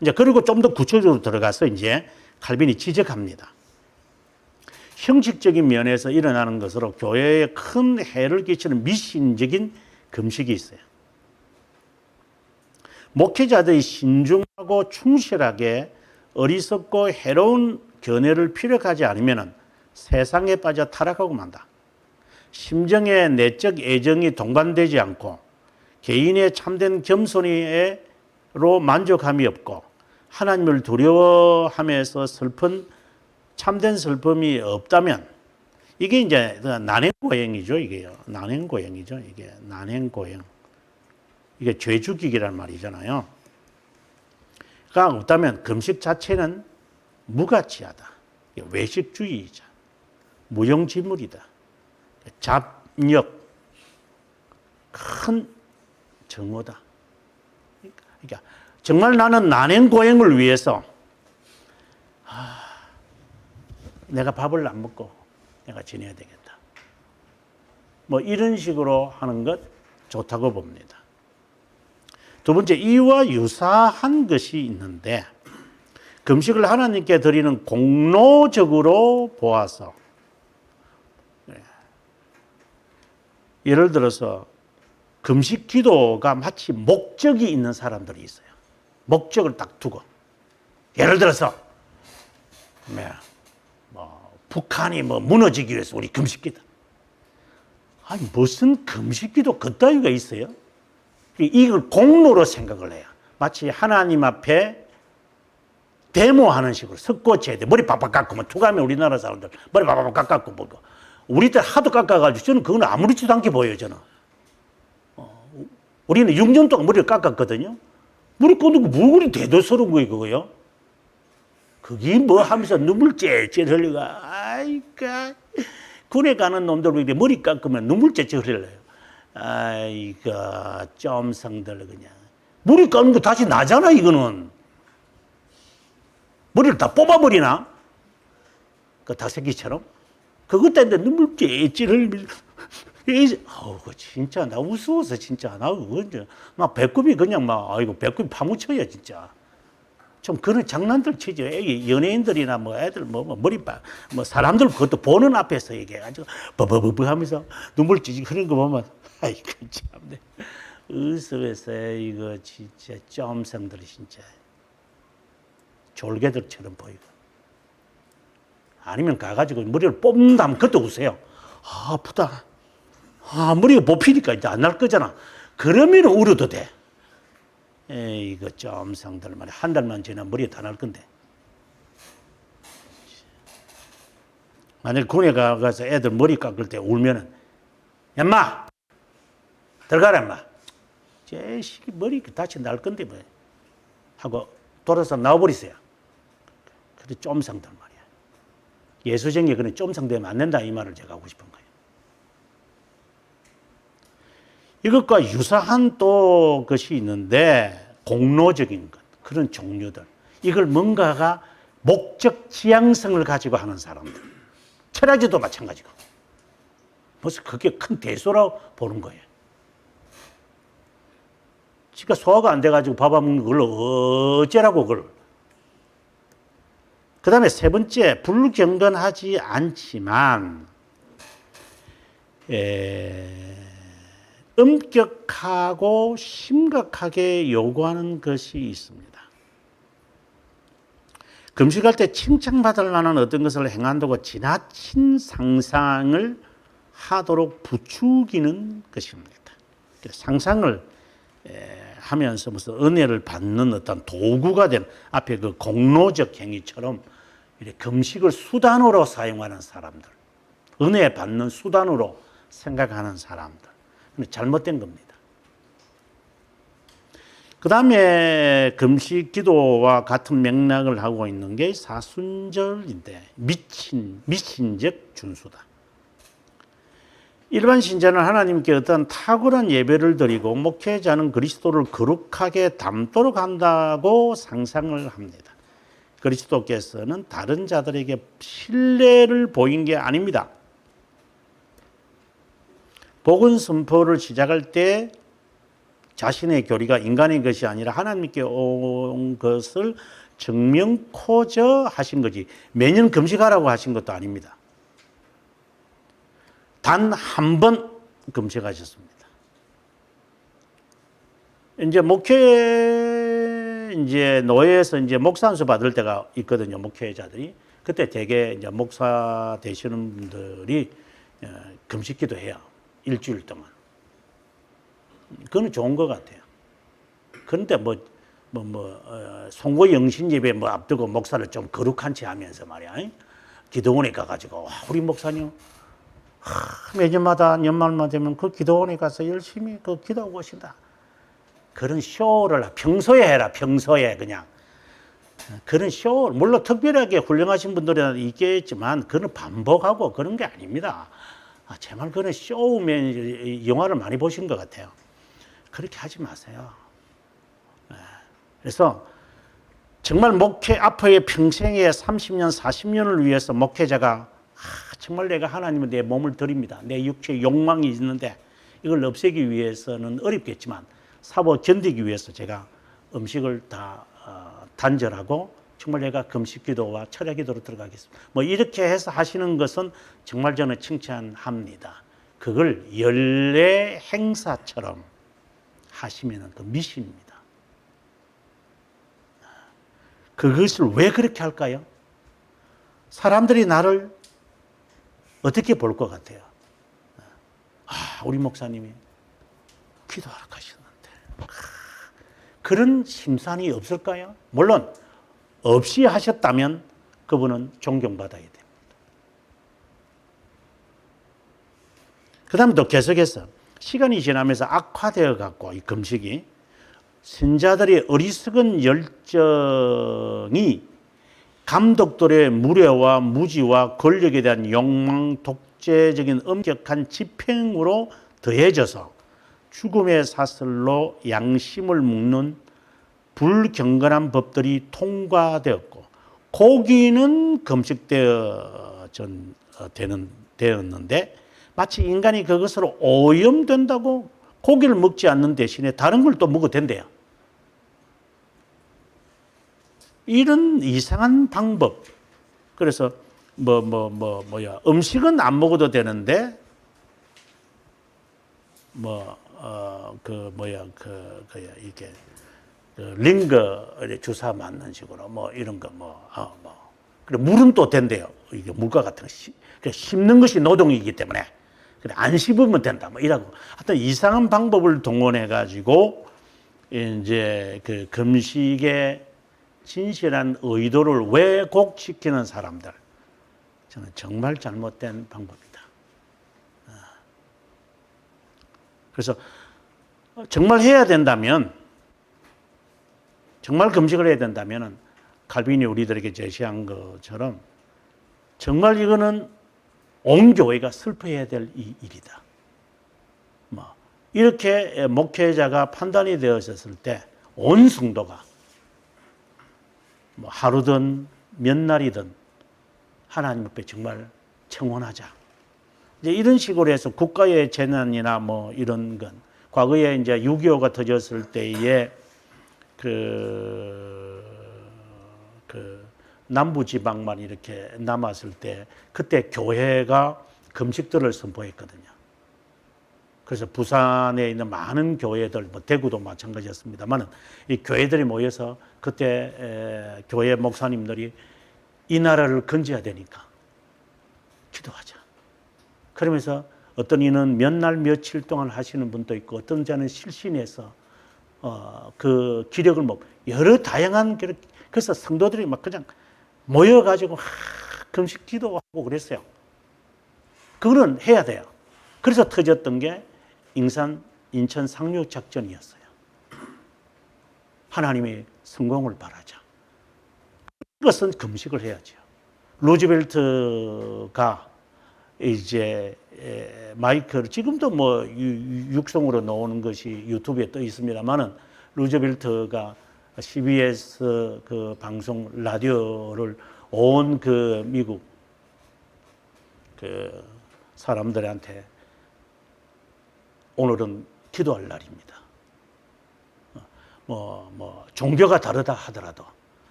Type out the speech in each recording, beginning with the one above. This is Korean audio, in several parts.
이제 그리고 좀 더 구체적으로 들어가서 이제 칼빈이 지적합니다. 형식적인 면에서 일어나는 것으로 교회에 큰 해를 끼치는 미신적인 금식이 있어요. 목회자들이 신중하고 충실하게 어리석고 해로운 견해를 피력하지 않으면 세상에 빠져 타락하고 만다. 심정의 내적 애정이 동반되지 않고 개인의 참된 겸손이로 만족함이 없고 하나님을 두려워함에서 슬픈 참된 슬픔이 없다면 이게 이제 난행 고행이죠 이게요 난행 고행이죠 이게 난행 고행 이게 죄 죽이기란 말이잖아요. 가 없다면 금식 자체는 무가치하다. 외식주의이자 무용지물이다. 잡력 큰 정오다. 그러니까 정말 나는 난행 고행을 위해서 아, 내가 밥을 안 먹고 내가 지내야 되겠다. 뭐 이런 식으로 하는 것 좋다고 봅니다. 두 번째 이와 유사한 것이 있는데 금식을 하나님께 드리는 공로적으로 보아서 예. 예를 들어서 금식 기도가 마치 목적이 있는 사람들이 있어요. 목적을 딱 두고 예를 들어서 뭐, 뭐 북한이 뭐 무너지기 위해서 우리 금식 기도. 아니 무슨 금식 기도 그따위가 있어요? 이걸 공로로 생각을 해요. 마치 하나님 앞에 데모하는 식으로 석고치야 돼. 머리 빡빡 깎으면 투가면 우리나라 사람들 머리 빡빡 깎고 보고 우리들 하도 깎아가지고 저는 그건 아무렇지도 않게 보여요 저는. 어, 우리는 6년 동안 머리를 깎았거든요. 머리 깎는 거 물건이 대도스러운 거예요 그거요. 그게 뭐 하면서 눈물 찔찔 흘리고 아이까 군에 가는 놈들 머리 깎으면 눈물 찔찔 흘려요. 아이고 점성들 그냥 머리 깎는 거 다시 나잖아 이거는 머리를 다 뽑아버리나 그 닭새끼처럼 그것 때문에 눈물 찔찔 흘리면서 아우 그 진짜 나 우스워서 진짜 나 이제 막 배꼽이 그냥 막 아이고 배꼽이 파묻혀요 진짜 좀 그런 장난들 치죠. 애기 연예인들이나 뭐 애들 뭐, 뭐 머리빠 뭐 사람들 그것도 보는 앞에서 얘기해가지고 버버버버 하면서 눈물 찌직 흐르는 거 보면 아이고 참네 으스에서 이거 진짜 점성들이 진짜 졸개들처럼 보이고 아니면 가가지고 머리를 뽑는다면 그때 우세요. 아 아프다. 아 머리가 뽑히니까 이제 안 날 거잖아. 그러면 울어도 돼. 에이, 이거 점성들 말이야. 한 달만 지나면 머리가 다날 건데. 만약 군에 가서 애들 머리 깎을 때 울면은, 얌마! 들어가라, 얌마! 제 머리 다치 날 건데, 뭐. 하고 돌아서 나와버리세요. 그래, 점성들 말이야. 예수쟁이 그런 점성되면 안 된다, 이 말을 제가 하고 싶은 거예요. 이것과 유사한 또 것이 있는데 공로적인 것 그런 종류들 이걸 뭔가가 목적 지향성을 가지고 하는 사람들 철학자도 마찬가지고 벌써 그게 큰 대소라고 보는 거예요. 지가 소화가 안 돼가지고 밥안 먹는 걸 어째라고 그걸. 그 다음에 세 번째, 불경건하지 않지만, 에, 엄격하고 심각하게 요구하는 것이 있습니다. 금식할 때 칭찬받을 만한 어떤 것을 행한다고 지나친 상상을 하도록 부추기는 것입니다. 상상을 하면서 무슨 은혜를 받는 어떤 도구가 된 앞에 그 공로적 행위처럼 금식을 수단으로 사용하는 사람들, 은혜 받는 수단으로 생각하는 사람들. 잘못된 겁니다. 그 다음에 금식 기도와 같은 맥락을 하고 있는 게 사순절인데 미친, 미신적 준수다. 일반 신자는 하나님께 어떤 탁월한 예배를 드리고 목회자는 그리스도를 거룩하게 담도록 한다고 상상을 합니다. 그리스도께서는 다른 자들에게 신뢰를 보인 게 아닙니다. 복음 선포를 시작할 때 자신의 교리가 인간의 것이 아니라 하나님께 온 것을 증명코저 하신 거지 매년 금식하라고 하신 것도 아닙니다. 단 한 번 금식하셨습니다. 이제 목회 이제 노예에서 이제 목사안수 받을 때가 있거든요. 목회자들이 그때 대개 이제 목사 되시는 분들이 어, 금식기도 해요. 일주일 동안. 그거는 좋은 것 같아요. 그런데 뭐, 뭐, 뭐, 어, 송고 영신 예배 뭐 앞두고 목사를 좀 거룩한 채 하면서 말이야. 잉? 기도원에 가가지고, 와, 우리 목사님, 하, 매년마다 연말만 되면 그 기도원에 가서 열심히 그 기도하고 오신다. 그런 쇼를 평소에 해라, 평소에 그냥. 그런 쇼, 물론 특별하게 훌륭하신 분들은 있겠지만, 그는 반복하고 그런 게 아닙니다. 아, 제발 그런 쇼면 영화를 많이 보신 것 같아요. 그렇게 하지 마세요. 예. 그래서 정말 목회 앞의 평생의 30년, 40년을 위해서 목회자가 아, 정말 내가 하나님은 내 몸을 드립니다. 내 육체에 욕망이 있는데 이걸 없애기 위해서는 어렵겠지만 사고 견디기 위해서 제가 음식을 다 어, 단절하고 정말 내가 금식 기도와 철야 기도로 들어가겠습니다. 뭐 이렇게 해서 하시는 것은 정말 저는 칭찬합니다. 그걸 연례 행사처럼 하시면 그 미신입니다. 그것을 왜 그렇게 할까요? 사람들이 나를 어떻게 볼 것 같아요? 아, 우리 목사님이 기도하러 가셨는데. 아, 그런 심산이 없을까요? 물론, 없이 하셨다면 그분은 존경받아야 됩니다. 그 다음에 또 계속해서 시간이 지나면서 악화되어 갖고 이 금식이 신자들의 어리석은 열정이 감독들의 무례와 무지와 권력에 대한 욕망, 독재적인 엄격한 집행으로 더해져서 죽음의 사슬로 양심을 묶는 불경건한 법들이 통과되었고 고기는 금식되어 되는 되었는데 마치 인간이 그것으로 오염된다고 고기를 먹지 않는 대신에 다른 걸 또 먹어도 된대요. 이런 이상한 방법. 그래서 뭐 뭐 뭐 뭐, 야 음식은 안 먹어도 되는데 뭐 어 그 뭐야 그 그야 이게 그 링거 주사 맞는 식으로 뭐 이런 거 뭐 어, 뭐. 그리고 물은 또 된대요. 이게 물과 같은 거 씹, 씹는 것이 노동이기 때문에 그래 안 씹으면 된다. 뭐 이라고 하여튼 이상한 방법을 동원해 가지고 이제 그 금식의 진실한 의도를 왜곡시키는 사람들 저는 정말 잘못된 방법이다. 아. 그래서 정말 해야 된다면 정말 금식을 해야 된다면은 칼빈이 우리들에게 제시한 것처럼 정말 이거는 온 교회가 슬퍼해야 될 이 일이다. 뭐 이렇게 목회자가 판단이 되었을 때 온 성도가 뭐 하루든 몇 날이든 하나님 앞에 정말 청원하자. 이제 이런 식으로 해서 국가의 재난이나 뭐 이런 건 과거에 이제 6.25가 터졌을 때에 그, 그 남부 지방만 이렇게 남았을 때 그때 교회가 금식들을 선포했거든요. 그래서 부산에 있는 많은 교회들, 뭐 대구도 마찬가지였습니다만은 이 교회들이 모여서 그때 에, 교회 목사님들이 이 나라를 건져야 되니까 기도하자. 그러면서 어떤 이는 몇 날 며칠 동안 하시는 분도 있고 어떤 자는 실신해서 어, 그 기력을 뭐 여러 다양한 기력, 그래서 성도들이 막 그냥 모여가지고 하, 금식 기도하고 그랬어요. 그거는 해야 돼요. 그래서 터졌던 게 인산 인천 상륙 작전이었어요. 하나님의 성공을 바라자. 이것은 금식을 해야죠. 루즈벨트가 이제 마이크를 지금도 뭐 육성으로 나오는 것이 유튜브에 떠 있습니다만은 루즈벨트가 CBS 그 방송 라디오를 온 그 미국 그 사람들한테 오늘은 기도할 날입니다. 뭐, 뭐, 종교가 다르다 하더라도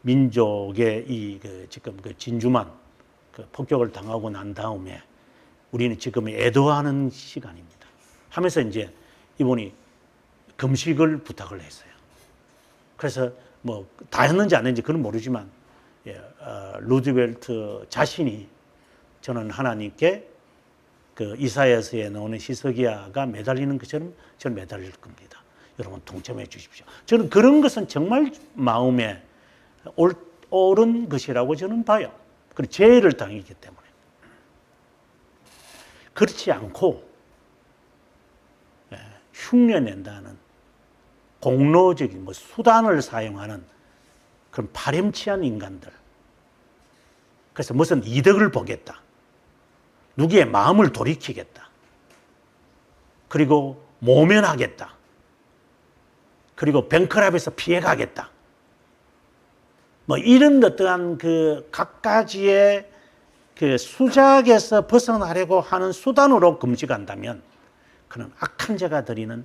민족의 이 그 지금 그 진주만 그 폭격을 당하고 난 다음에 우리는 지금 애도하는 시간입니다. 하면서 이제 이분이 금식을 부탁을 했어요. 그래서 뭐 다 했는지 안 했는지 그건 모르지만 예, 어, 루즈벨트 자신이 저는 하나님께 그 이사야서에 나오는 시스기야가 매달리는 것처럼 저는 매달릴 겁니다. 여러분 동참해 주십시오. 저는 그런 것은 정말 마음에 옳, 옳은 것이라고 저는 봐요. 그리고 죄를 당했기 때문에. 그렇지 않고 예, 흉내낸다는 공로적인 뭐 수단을 사용하는 그런 파렴치한 인간들. 그래서 무슨 이득을 보겠다. 누구의 마음을 돌이키겠다. 그리고 모면하겠다. 그리고 뱅크랍에서 피해가겠다. 뭐 이런 어떠한 그 각가지의 그 수작에서 벗어나려고 하는 수단으로 금지한다면 그는 악한 자가 드리는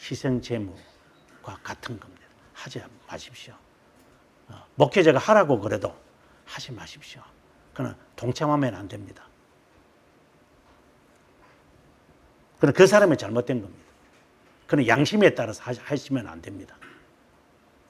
희생 제물과 같은 겁니다. 하지 마십시오. 어, 목회자가 하라고 그래도 하지 마십시오. 그는 동참하면 안 됩니다. 그는 그 사람이 잘못된 겁니다. 그는 양심에 따라서 하- 하시면 안 됩니다.